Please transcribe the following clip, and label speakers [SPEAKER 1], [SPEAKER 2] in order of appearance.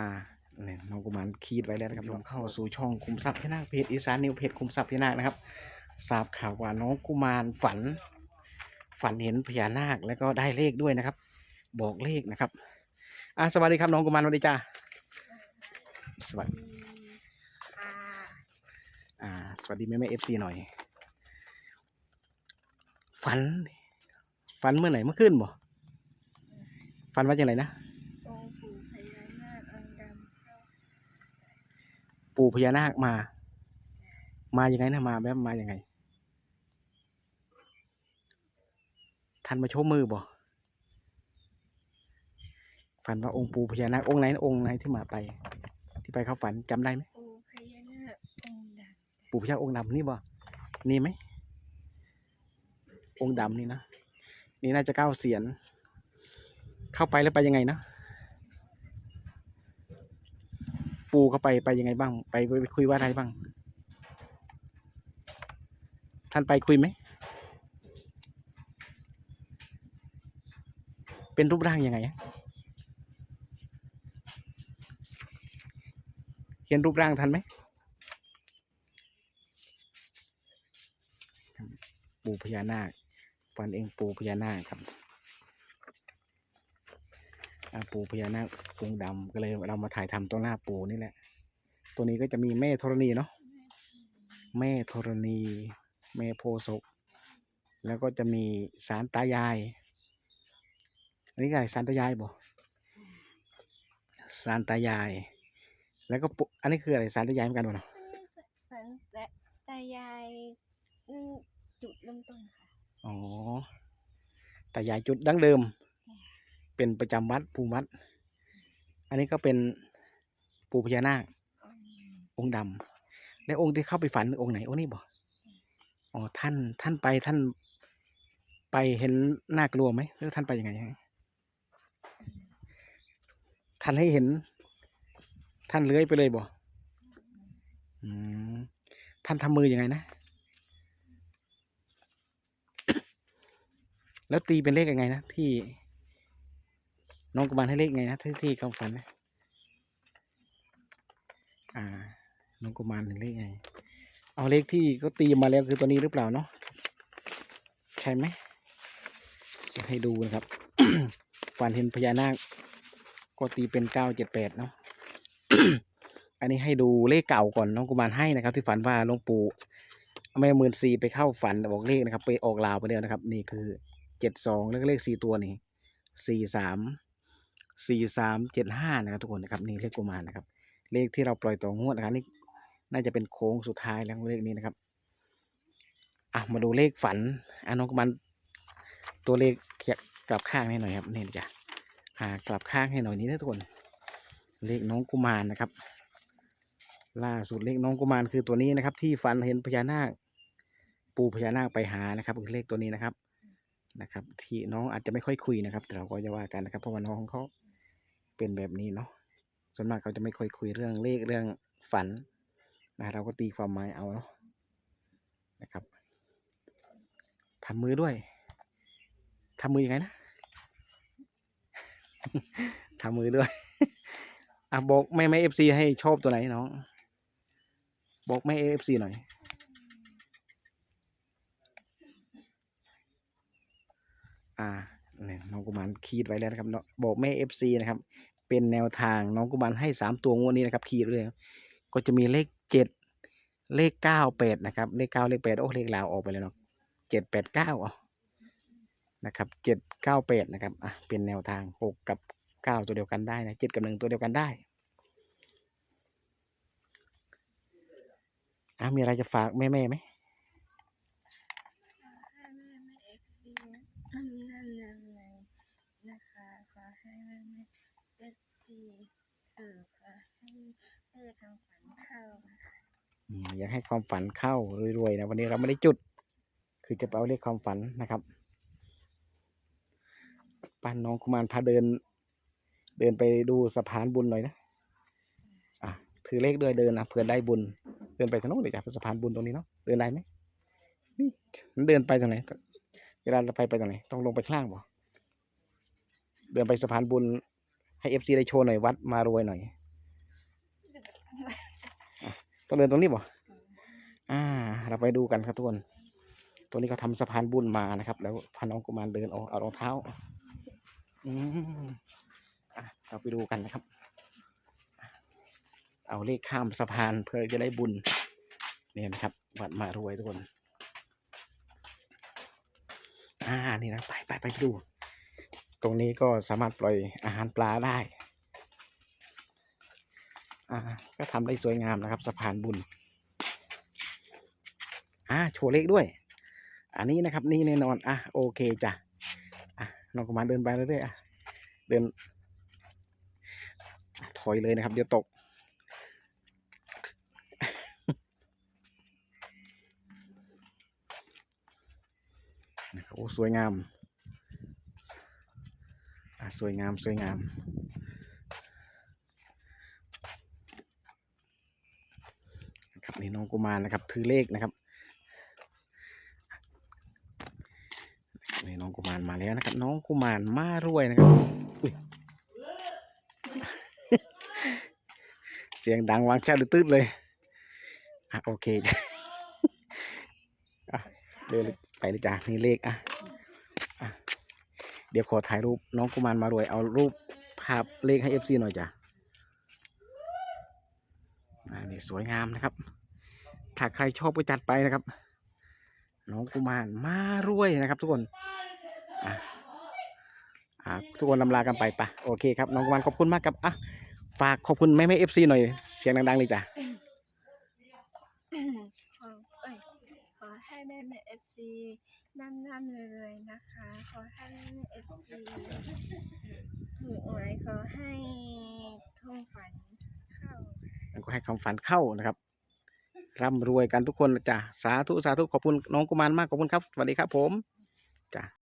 [SPEAKER 1] อ่าเนี่ยน้องกุมารขีดไว้แล้วนะครับลงเข้าสู่ช่องคุมทรัพย์พนาคเพจอีสานนิวเพจคุมทรัพย์พนาคนะครับทราบข่าวว่าน้องกุมารฝัน ฝันเห็นพญานาคแล้วก็ได้เลขด้วยนะครับ บอกเลขนะครับอ่าสวัสดีครับน้องกุมารสวัสดีจ้าสวัสดี
[SPEAKER 2] ค่ะ
[SPEAKER 1] อ่าสวัสดีแม่แม่เอฟซีหน่อย ฝัน ฝันเมื่อไหร่เมื่อคืนบ่ฝันว่าจังไรนะ
[SPEAKER 2] องค์ปู่พญานาคองค์ดำเข้า
[SPEAKER 1] ปู่พญานาคมา มายังไงนะมาแบบมายังไงท่านมาโชว์มือบ่ฝันว่าองค์ปู่พญานาคองค์ไหนนะองค์ไหนที่มาไป ที่ไปเข้าฝันจำได้ไหม
[SPEAKER 2] ปู่พญานาคองค์ด
[SPEAKER 1] ปู่พญาองค์ดำนี่บ่นี่ไหมองค์ดำนี่นะนี่น่าจะเก้าเสียน เข้าไปแล้วไปยังไงนะ ปูเข้าไปไปยังไงบ้าง ไปไปคุยว่าอะไรบ้าง ท่านไปคุยไหม เป็นรูปร่างยังไงอะเห็นรูปร่างทันไหมปูพญานาคฟันเองปูพญานาคครับ ปู่พญานาคองค์ดำก็เลยเรามาถ่ายทำตรงหน้าปู่นี่แหละ ตัวนี้ก็จะมีแม่ธรณีเนาะแม่ธรณี แม่โพธิ์ศพแล้วก็จะมีสารตายาย อันนี้ก็อะไรสารตายายบ่สารตายาย แล้วก็ปุอันนี้คืออะไรสารตายายเหมือนกันบ่เนาะำ
[SPEAKER 2] สันแต่ตายายนั่นจุดเริ่มต้นค่ะ
[SPEAKER 1] อ๋อตายายจุดดั้งเดิม เป็นประจำวัดภูมิวัด อันนี้ก็เป็นปู่พญานาค
[SPEAKER 2] องค์
[SPEAKER 1] ดำและองค์ที่เข้าไปฝันองค์ไหนองค์นี้บ่อ๋อท่านท่านไปท่านไปเห็นน่ากลัวไหมหรือท่านไปยังไงท่านให้เห็น ท่านเลื้อยไปเลยบอืมท่านทำมืออยังไงนะแล้วตีเป็นเลขยังไงนะที่ น้องกุมารให้เลขไงนะที่ที่เขาฝันนะอ่า น้องกุมารเห็นเลขไง เอาเลขที่เขาตีมาแล้วคือตัวนี้หรือเปล่าเนาะใช่ไหมจะให้ดูนะครับฝันเห็นพญานาคก็ตีเป็นเก้าเจ็ดแปดเนาะอันนี้ให้ดูเลขเก่าก่อนน้องกุมารให้นะครับ ที่ฝันว่าหลวงปู่แม่หมื่นสี่ไปเข้าฝันบอกเลขนะครับ ไปออกลาวไปแล้วนะครับ นี่คือเจ็ดสองแล้วก็เลขสี่ตัวนี่สี่สาม สี่สามเจ็ดห้านะครับทุกคนนะครับนี่เลขกุมารนะครับ เลขที่เราปล่อยต่องวดนะครับนี่น่าจะเป็นโค้งสุดท้ายแล้วเลขนี้นะครับอะมาดูเลขฝันอะน้องกุมารตัวเลขกลับข้างให้หน่อยครับนี่จ้ะอ่ากลับข้างให้หน่อยนี้นะทุกคนเลขน้องกุมารนะครับ ล่าสุดเลขน้องกุมารคือตัวนี้นะครับ ที่ฝันเห็นพญานาค ปูพญานาคไปหานะครับคือเลขตัวนี้นะครับนะครับ ที่น้องอาจจะไม่ค่อยคุยนะครับ แต่เราก็จะว่ากันนะครับเพราะว่าน้องเขา เป็นแบบนี้เนาะส่วนมากเขาจะไม่ค่อยคุยเรื่องเลขเรื่องฝันนะเราก็ตีความหมายเอาเนาะนะครับทำมือด้วยทำมือยังไงนะทำมือด้วยอะบอกแม่แม่เอฟซีให้ชอบตัวไหนน้อง บอกแม่เอฟซีหน่อย อ่าเนี่ยน้องกุมารขีดไว้แล้วนะครับเนาะบอกแม่เอฟซีนะครับ เป็นแนวทางน้องกุมารให้สามตัวงวดนี้นะครับขีดเลยก็จะมีเลขเจ็ดเลขเก้าแปดนะครับ เลขเก้าเลขแปดโอ้เลขลาวออกไปเลยเนาะเจ็ดแปดเก้าอะนะครับเจ็ดเก้าแปดนะครับอะเป็นแนวทางหกกับเก้าตัวเดียวกันได้นะเจ็ดกับหนึ่งตัวเดียวกันได้อะมีอะไรจะฝากแม่แม่ๆไหม
[SPEAKER 2] ให้แม่แม่เอฟซีนั่นนั่นนั่นเลยนะคะขอให้แม่แม่เอฟซีเออค่ะให้ให้ทางฝันเข้าค่ะ
[SPEAKER 1] อยากให้ความฝันเข้ารวยๆนะวันนี้เราไม่ได้จุด คือจะไปเอาเลขความฝันนะครับป้านน้องกุมารพาเดิน เดินไปดูสะพานบุญหน่อยนะอะถือเลขด้วยเดินนะเพื่อได้บุญ เดินไปทางโน้นเลยจ้ะสะพานบุญตรงนี้เนาะเดินได้ไหมนี่นเดินไปตรงไหนเวลาเราไปไปตรงไหนต้องลงไปข้างล่างบ่เดินไปสะพานบุญให้เอฟซีได้โชว์หน่อยวัดมารวยหน่อย ต้องเดินตรงนี้บ่อ่า เราไปดูกันครับทุกคน ตัวนี้เขาทำสะพานบุญมานะครับ แล้วพาน้องกุมารเดินเอาเอารองเท้า อืมอะเราไปดูกันนะครับ เอาเลขข้ามสะพานเพื่อจะได้บุญ เนี่ยนะครับ วัดมารวยทุกคน อ่า นี่นะ ไปไปไปดู ตรงนี้ก็สามารถปล่อยอาหารปลาได้ อ่าก็ทำได้สวยงามนะครับสะพานบุญอ่าโชว์เลขด้วย อันนี้นะครับ นี่แน่นอนอะโอเคจ้ะอะน้องกุมารเดินไปเรื่อยๆอะเดิน ถอยเลยนะครับ เดี๋ยวตกนะครับโอ้สวยงามอะสวยงาม สวยงาม นะครับนี่น้องกุมารนะครับ ถือเลขนะครับนี่น้องกุมารมาแล้วนะครับ น้องกุมารมารวยนะครับอุ้ยเสียงดังวางชาติตืดเลยอะโอเคอะเดินไปเลยจ้ะนี่เลขอะอะเดี๋ยวขอถ่ายรูปน้องกุมารมารวยเอารูปภาพเลขให้เอฟซีหน่อยจ้ะอ่านี่ สวยงามนะครับ ถ้าใครชอบก็จัดไปนะครับ น้องกุมารมารวยนะครับ ทุกคนทุกคนลำลากันไปปะโอเคครับ น้องกุมารขอบคุณมากครับอะฝากขอบคุณแม่แม่เอฟซีหน่อย เสียงดังๆเลยจ้ะ
[SPEAKER 2] ขอให้แม่แม่เอฟซีนั่นนั่นเลยนะคะ ขอให้แม่แม่เอฟซีถูกหวยขอให้ท่องฝันเข้า
[SPEAKER 1] แล้ว ก็ให้คำฝันเข้านะครับร่ำรวยกันทุกคนจ้ะสาธุสาธุขอบคุณน้องกุมารมากขอบคุณครับสวัสดีครับผมจ้ะ